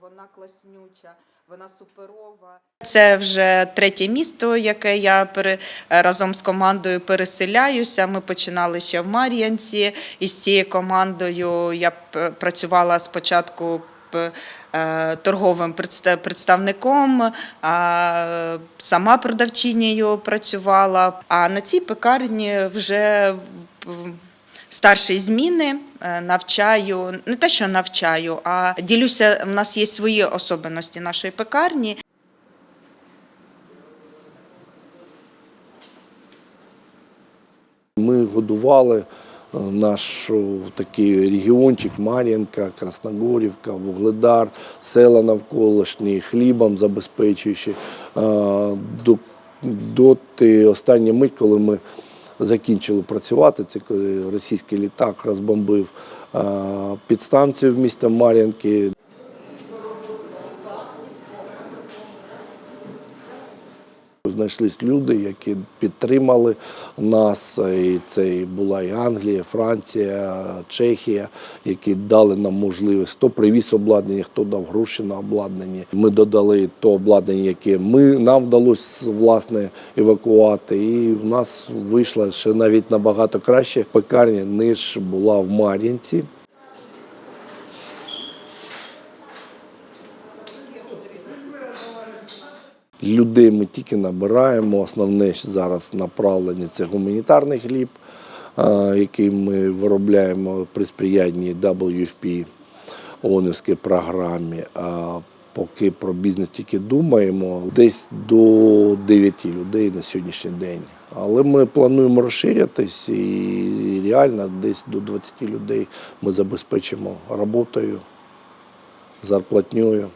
вона класнюча, вона суперова. Це вже третє місто, яке я разом з командою переселяюся. Ми починали ще в Мар'янці. І з цією командою я працювала спочатку е, торговим представником, сама продавчинею працювала. А на цій пекарні вже в- старші зміни е, навчаю, не те, що навчаю, а ділюся. У нас є свої особливості нашої пекарні. Ми годували е, наш такий регіончик Мар'їнка, Красногорівка, Вугледар, села навколишні, хлібом забезпечуючи е, до, доти останні мить, коли ми закінчили працювати, це коли російський літак розбомбив е, підстанцію в місті Мар'їнки. Знайшлись люди, які підтримали нас. І це була і Англія, Франція, Чехія, які дали нам можливість. Хто привіз обладнання, хто дав гроші на обладнання. Ми додали то обладнання, яке ми нам вдалося власне евакувати. І у нас вийшла ще навіть набагато краще пекарня, ніж була в Мар'їнці. Людей ми тільки набираємо. Основне зараз направлення це гуманітарний хліб, який ми виробляємо при сприянні WFP ООНівській програмі. А поки про бізнес тільки думаємо, десь до 9 людей на сьогоднішній день. Але ми плануємо розширятись і реально десь до 20 людей ми забезпечимо роботою, зарплатньою.